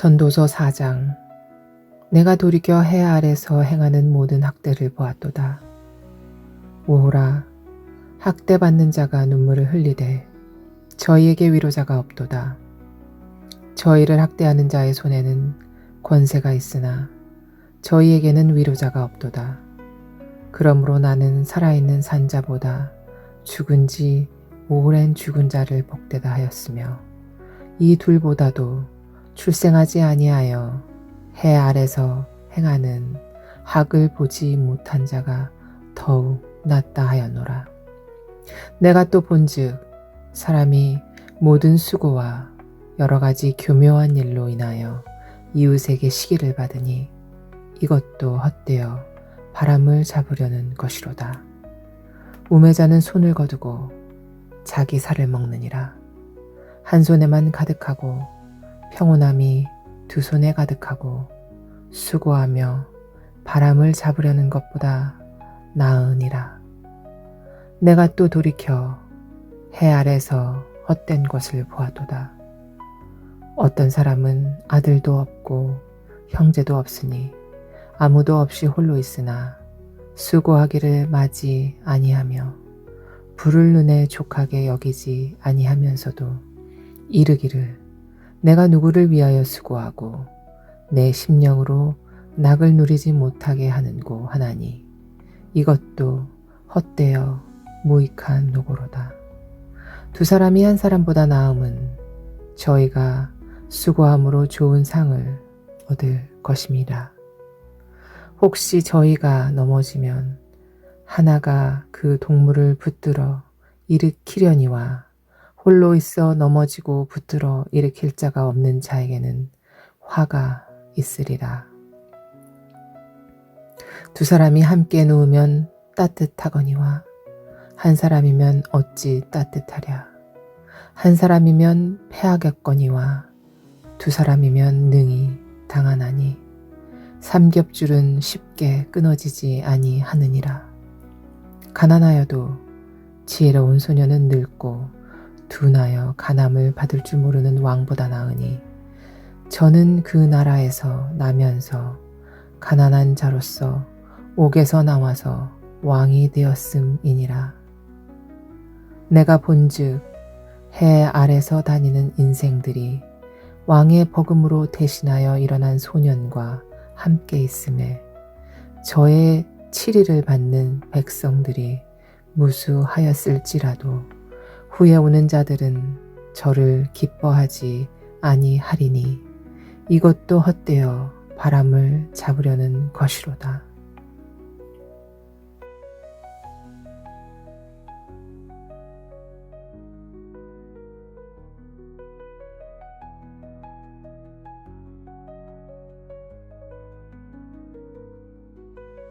전도서 4장 내가 돌이켜 해 아래서 행하는 모든 학대를 보았도다. 오호라 학대받는 자가 눈물을 흘리되 저희에게 위로자가 없도다. 저희를 학대하는 자의 손에는 권세가 있으나 저희에게는 위로자가 없도다. 그러므로 나는 살아있는 산자보다 죽은 지 오랜 죽은 자를 복되다 하였으며 이 둘보다도 출생하지 아니하여 해 아래서 행하는 학을 보지 못한 자가 더욱 낫다 하였노라. 내가 또 본즉 사람이 모든 수고와 여러 가지 교묘한 일로 인하여 이웃에게 시기를 받으니 이것도 헛되어 바람을 잡으려는 것이로다. 우매자는 손을 거두고 자기 살을 먹느니라. 한 손에만 가득하고 평온함이 두 손에 가득하고 수고하며 바람을 잡으려는 것보다 나으니라. 내가 또 돌이켜 해 아래서 헛된 것을 보아도다. 어떤 사람은 아들도 없고 형제도 없으니 아무도 없이 홀로 있으나 수고하기를 맞이 아니하며 불을 눈에 족하게 여기지 아니하면서도 이르기를 내가 누구를 위하여 수고하고 내 심령으로 낙을 누리지 못하게 하는고 하나니 이것도 헛되어 무익한 노고로다. 두 사람이 한 사람보다 나음은 저희가 수고함으로 좋은 상을 얻을 것임이라. 혹시 저희가 넘어지면 하나가 그 동물을 붙들어 일으키려니와 홀로 있어 넘어지고 붙들어 일으킬 자가 없는 자에게는 화가 있으리라. 두 사람이 함께 누우면 따뜻하거니와 한 사람이면 어찌 따뜻하랴. 한 사람이면 패하겠거니와 두 사람이면 능히 당하나니 삼겹줄은 쉽게 끊어지지 아니하느니라. 가난하여도 지혜로운 소녀는 늙고 둔하여 가남을 받을 줄 모르는 왕보다 나으니 저는 그 나라에서 나면서 가난한 자로서 옥에서 나와서 왕이 되었음이니라. 내가 본즉 해 아래서 다니는 인생들이 왕의 버금으로 대신하여 일어난 소년과 함께 있음에 저의 치리를 받는 백성들이 무수하였을지라도 후에 오는 자들은 저를 기뻐하지 아니하리니 이것도 헛되어 바람을 잡으려는 것이로다.